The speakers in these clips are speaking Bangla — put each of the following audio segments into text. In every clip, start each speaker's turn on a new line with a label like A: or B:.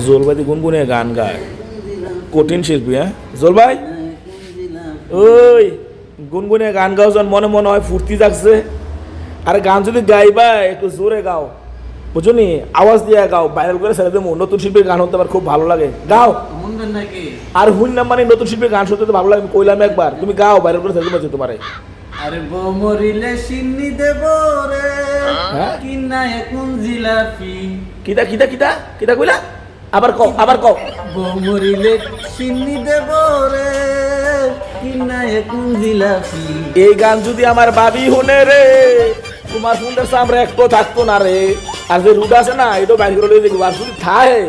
A: জোলবাদি গুনগুনে গান গায়। কঠিন শিল্পী হ্যাঁ? জোলবাই? ওই গুনগুনে গান গাও যখন মনে মনে হয় ফুর্তি জাগছে। আরে গান যদি গাইবা একটু জোরে গাও। বুঝো নি আওয়াজ দিয়ে গাও। ভাইরাল করে ছেড়ে দেবো। নতুন শিল্পীর গান হতে আমার খুব ভালো লাগে। গাও। আর হুইন না মানে নতুন শিল্পীর গান শুনতে ভালো লাগে। কইলাম একবার। তুমি গাও ভাইরাল করে ছেড়ে দেবো তোমারে।
B: আরে বউ মরিলে সিন্নি দেব রে।
A: হ্যাঁ?
B: কিনা এখন জিলাপি?
A: কিতা কিতা কিতা? কিতা কইলা? আবার কও আবার কও।
B: মরিলে সিন্নি দেব রে এখন
A: এই গান যদি আমার বাবি শুনে রে তোমার সুন্দর সামনে একটু থাকতো না রে। আর যে রুড আছে না এটা বাইর করে দেখব আর যদি থাকে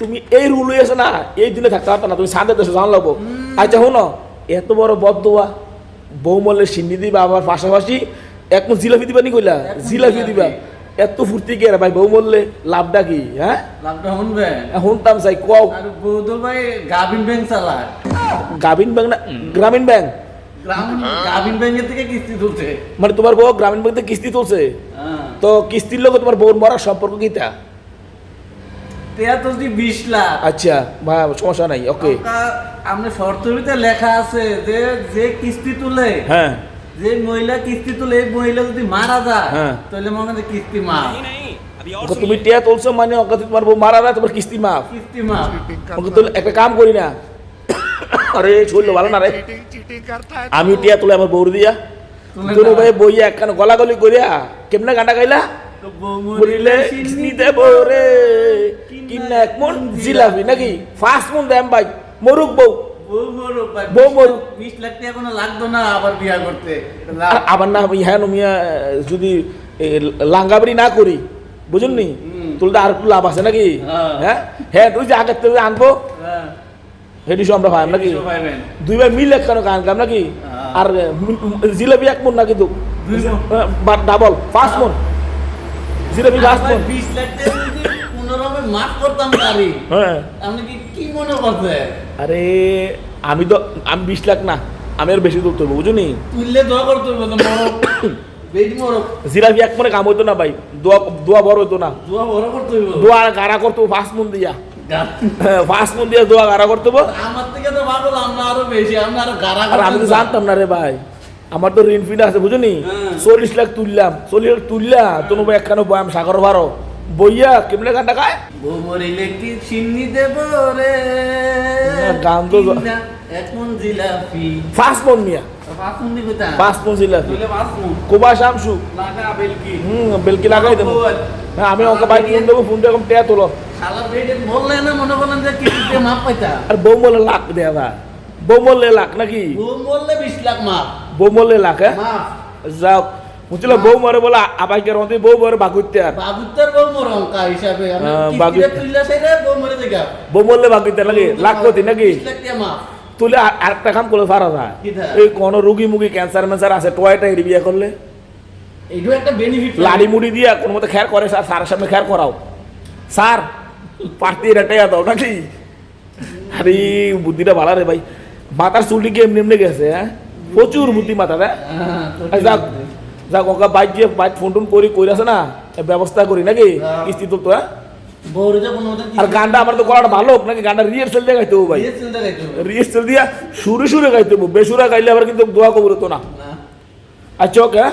A: তুমি এই রুল আছে না এই দিনে থাকতে পারতো না তুমি সাঁতে দেশে জান লাগবো আচ্ছা শুনো এত বড় বদোয়া বউ মল্লে সিন্নি দিবা আবার পাশাপাশি এক মুঠ জিলাপি দিবা নি কইলা? জিলাপি। দিবা। এত ফুর্তি কে ভাই বউ মল্লে লাভটা কি হ্যাঁ?
B: লাভটা
A: শুনতাম চাই কও।
B: আর বৌদুল ভাই গাভিন ব্যাংক চালায়।
A: গাভিন ব্যাংক না গ্রামীণ ব্যাংক?
B: গ্রামীণ ব্যাংকের থেকে কিস্তি তুলছে।
A: মানে তোমার বউ গ্রামীণ ব্যাংক থেকে কিস্তি তুলছে?
B: হ্যাঁ।
A: তো কিস্তির লোক তোমার বউর মরার সম্পর্ক কিতা
B: তেয়া বিশ লাখ?
A: আচ্ছা ভাই সমস্যা নাই ওকে।
B: আমরা- শর্তবিতে লেখা আছে যে যে কিস্তি তুলে
A: হ্যাঁ।
B: যে মহিলা কিস্তি তুলে এই মহিলা যদি মারা যায়
A: হ্যাঁ।
B: তাহলে মনে হয় কিস্তি
A: ওকে তুমি টিয়া তুলছো মানে ওকে তোমার বউ মারা না তোমার কিস্তি মাফ।
B: কিস্তি মাফ।
A: ওকে তো একটা কাম করি না। আরে শরীর ভালো না রে। আমি টিয়া তুলে আমার বউর দিয়া।
B: তুলে
A: তোর
B: না।
A: ভাই বইয়া একখান গলাগলি করিয়া কেমনে গানটা গাইলা
B: তো বউ
A: বলিলে দেব রে। কিনা এক মন জিলাপি। নাকি? ফার্স্ট মন দেম ভাই মরুক বউ।
B: বউ মরুক বিশ লাখ- টাকা কোনো লাগতো না আবার বিয়া করতে
A: আবার না ইহা মিয়া যদি লাঙ্গাবাড়ি না করি বুঝুন নি তুলতে আর একটু লাভ আছে নাকি?
B: হ্যাঁ।
A: হ্যাঁ? হ্যাঁ তুই যে আগের থেকে আনব
B: হ্যাঁ,
A: হেডি আমরা ভাই নাকি? দুই ভাই মিল একখানে গান গাম নাকি?
B: হ্যাঁ।
A: আর জিলাপি এক মন নাকি তো ডাবল পাঁচ মন। পাঁচ মন।
B: বিশ লাখ কোনোরকম মাফ করতাম
A: হ্যাঁ।
B: আপনি কি কি মনে
A: আরে আমি তো আমি বিশ লাখ না আমি আর বেশি তুলতে হবে বুঝুনি?
B: তুললে দোয়া করতে হবে মরক বেটি মরক।
A: জিলাপি এক মনে কাম হইতো না ভাই দোয়া দোয়া বড় হইতো না।
B: দোয়া বড় করতে হইব।
A: দোয়া গাড়া করতে পাঁচ মন দিয়া।
B: গা-
A: হ্যাঁ, মন দিয়া দোয়া গাড়া করতে হবে
B: আমার থেকে তো পাগল আমরা আরও বেশি আমরা আরও গাড়া
A: আর আমি তো জানতাম না রে ভাই আমার তো ঋণ ফিন আছে বুঝলি
B: হ্যাঁ।
A: চল্লিশ লাখ তুললাম চল্লিশ লাখ তুললা তোনো ভাই একখানে বয়াম সাগর ভারো। বইয়া কেমনে গানটা গায়?
B: বউ মরিলে কি চিনি দেব রে।
A: গান তো-
B: এখন জিলাপি।
A: পাঁচ মন মিয়া।
B: পাঁচ মন দিবে তা?
A: পাঁচ মন জিলাপি।
B: পাঁচ মন।
A: কোবা শামসু।
B: লাগা বেলকি।
A: হুম বেলকি লাগাই দেবো। হ্যাঁ আমি ওকে ভাই ফোন দেবো ফোন দিয়ে টেয়া তোলো।
B: শালা বেটে বললে না মনে করলেন যে কিস্তিতে মাপ পাইতা?
A: আর বউ বলে লাখ দেয়া ভাই বউ বললে লাখ নাকি?
B: বউ বললে বিশ লাখ মাপ।
A: বউ বললে লাখ হ্যাঁ? যাও বুঝছিল বউ মরে বলে আবাইকে রন্দি বউ মরে বাগুইতে আর।
B: বাবুত্তর বউ মোর অঙ্কা হিসাবে।
A: হ্যাঁ,
B: বউ
A: মরলে বাগুইতে নাকি লাখ কোটি নাকি? তুলে আর একটা কাম করে ফারা যায় এই কোন রুগী মুগী ক্যান্সার ম্যান্সার আছে টয়টা এড়ি বিয়ে করলে?
B: এইটাও একটা বেনিফিট
A: লাড়ি মুড়ি দিয়ে কোনো মতো খেয়ার করে স্যার স্যারের সামনে খেয়ার করাও। স্যার পার্টি এটাই দাও নাকি? আরে বুদ্ধিটা ভালো রে ভাই। মাথার চুলটি কি এমনি এমনি গেছে হ্যাঁ? প্রচুর বুদ্ধি মাথা হ্যাঁ? আর যাক যাক ওকে বাইক বাইক ফোন টোন করি না ব্যবস্থা করি নাকি?
B: হ্যাঁ।
A: কিস্তি তো হ্যাঁ আর গানটা আমার তো গলাটা ভালো হোক নাকি গানটা রিহার্সেল দিয়ে গাইতে হবে ভাই। রিহার্সেল দিয়া সুরে সুরে গাইতে হবে। বেসুরা গাইলে আবার কিন্তু দোয়া কবর না। আচ্ছা ওকে হ্যাঁ?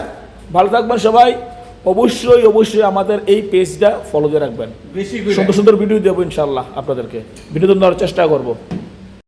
A: ভালো থাকবেন সবাই। অবশ্যই অবশ্যই আমাদের এই পেজটা ফলো দিয়ে রাখবেন। সুন্দর সুন্দর ভিডিও দেবো ইনশাল্লাহ আপনাদেরকে। বিনোদন দেওয়ার চেষ্টা করব।